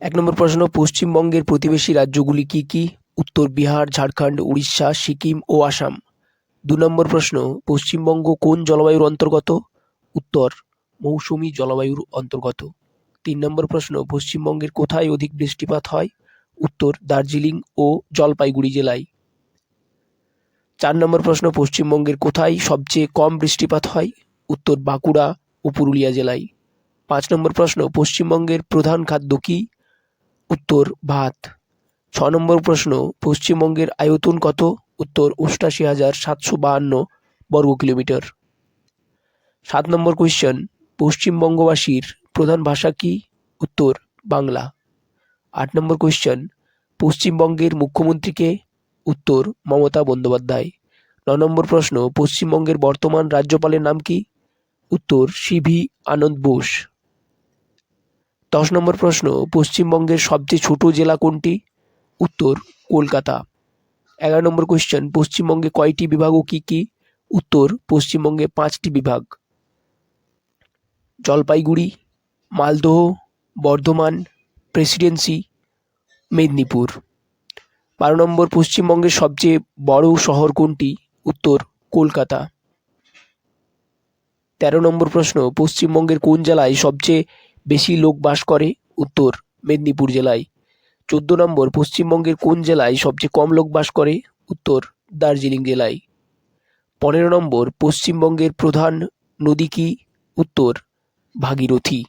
এক নম্বর প্রশ্ন, পশ্চিমবঙ্গের প্রতিবেশী রাজ্যগুলি কি কি? উত্তর বিহার, ঝাড়খণ্ড, উড়িষ্যা, সিকিম ও আসাম। দু নম্বর প্রশ্ন, পশ্চিমবঙ্গ কোন জলবায়ুর অন্তর্গত? উত্তর, মৌসুমী জলবায়ুর অন্তর্গত। তিন নম্বর প্রশ্ন, পশ্চিমবঙ্গের কোথায় অধিক বৃষ্টিপাত হয়? উত্তর, দার্জিলিং ও জলপাইগুড়ি জেলায়। চার নম্বর প্রশ্ন, পশ্চিমবঙ্গের কোথায় সবচেয়ে কম বৃষ্টিপাত হয়? উত্তর, বাঁকুড়া ও পুরুলিয়া জেলায়। পাঁচ নম্বর প্রশ্ন, পশ্চিমবঙ্গের প্রধান খাদ্য কী? উত্তর ভাত। ছ নম্বর প্রশ্ন, পশ্চিমবঙ্গের আয়তন কত? উত্তর, অষ্টাশি হাজার সাতশো বাহান্ন বর্গ কিলোমিটার। সাত নম্বর কোয়েশ্চেন পশ্চিমবঙ্গবাসীর প্রধান ভাষা কি? উত্তর, বাংলা। আট নম্বর কোয়েশ্চেন পশ্চিমবঙ্গের মুখ্যমন্ত্রীকে উত্তর, মমতা বন্দ্যোপাধ্যায়। ন নম্বর প্রশ্ন, পশ্চিমবঙ্গের বর্তমান রাজ্যপালের নাম কি? উত্তর সিভি আনন্দ বোস। দশ নম্বর প্রশ্ন, পশ্চিমবঙ্গের সবচেয়ে ছোট জেলা কোনটি? উত্তর, কলকাতা। এগারো নম্বর কোয়েশ্চেন পশ্চিমবঙ্গে কয়টি বিভাগ ও কী কী? উত্তর, পশ্চিমবঙ্গে পাঁচটি বিভাগ। জলপাইগুড়ি, মালদহ, বর্ধমান প্রেসিডেন্সি মেদিনীপুর। বারো নম্বর, পশ্চিমবঙ্গের সবচেয়ে বড় শহর কোনটি? উত্তর, কলকাতা। তেরো নম্বর প্রশ্ন, পশ্চিমবঙ্গের কোন জেলায় সবচেয়ে বেশি লোক বাস করে উত্তর মেদিনীপুর জেলায়। চোদ্দ নম্বর পশ্চিমবঙ্গের কোন জেলায় সবচেয়ে কম লোক বাস করে? উত্তর দার্জিলিং জেলায়। পনেরো নম্বর পশ্চিমবঙ্গের প্রধান নদী কি? উত্তর ভাগীরথী।